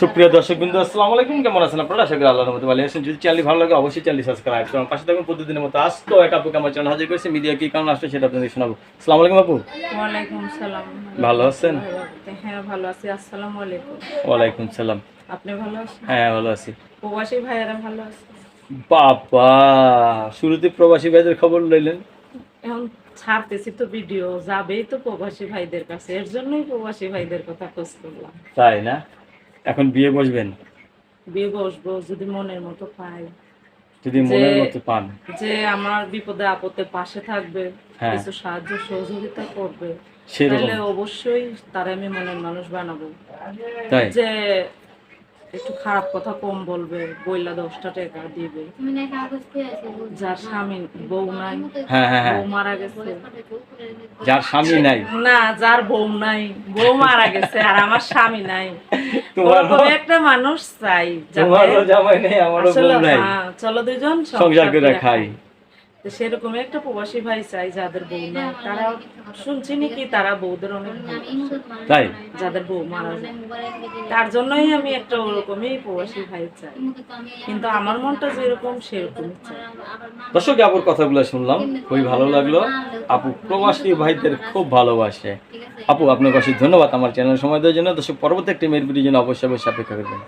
সুপ্রিয় দর্শক বিন্দু আসসালামু আলাইকুম। কেমন আছেন আপনারা? আশা করি আল্লাহর মতো ভালো আছেন। যদি চ্যানেল ভালো লাগে অবশ্যই চ্যানেল সাবস্ক্রাইব করুন। পাশে থাকুন প্রতিদিনের মতো আজকে এক আপুকে আমার চ্যানেল হাজির করেছে। মিডিয়া কি কারণ আসলে সেটা আপনাদের শোনাবো। আসসালামু আলাইকুম আপু। ওয়ালাইকুম সালাম। ভালো আছেন? হ্যাঁ ভালো আছি। আসসালামু আলাইকুম। ওয়ালাইকুম সালাম। আপনি ভালো আছেন? হ্যাঁ ভালো আছি। প্রবাসী ভাইয়েরা ভালো আছে? বাবা শুরুতে প্রবাসী ভাইদের খবর লইলেন। এখন ছাড়তেছি তো ভিডিও যাবেই তো প্রবাসী ভাইদের কাছে। এর জন্যই প্রবাসী ভাইদের কথা খোঁজ করলাম। তাই না? এখন বিয়ে বসবেন? বিয়ে বসবো যদি মনের মতো পাই। যদি মনের মতো পান। যে আমার বিপদে আপদে পাশে থাকবে হ্যাঁ। কিছু সাহায্য সহযোগিতা করবে তাহলে অবশ্যই তারা আমি মনের মানুষ বানাবো। তাই? যে একটু খারাপ কথা কম বলবে বইলা দশটা টাকা দিবে। যার স্বামী বউ নাই। হ্যাঁ হ্যাঁ হ্যাঁ। বউ মারা গেছে। যার স্বামী নাই। না যার বউ নাই। বউ মারা গেছে আর আমার স্বামী নাই। তোমার একটা মানুষ চাই তোমারও জামাই নেই আমারও বউ নাই। চলো দুজন সংসার করে খাই। তো সেরকম একটা প্রবাসী ভাই চাই যাদের বউ নাই। তারা শুনছি নাকি তারা বউদের অনেক তাই? যাদের বউ মারা যায়। তার জন্যই আমি একটা ওরকমই প্রবাসী ভাই চাই। কিন্তু আমার মনটা যেরকম সেরকম দর্শক আপুর কথাগুলো শুনলাম। খুবই ভালো লাগল। আপু প্রবাসী ভাইদের খুব ভালোবাসে। আপু আপনাকে অশেষ ধন্যবাদ আমার চ্যানেল সময় দেওয়ার জন্য। দর্শক পরবর্তী একটি মেয়ের জন্য অবশ্যই অবশ্যই অপেক্ষা করবেন।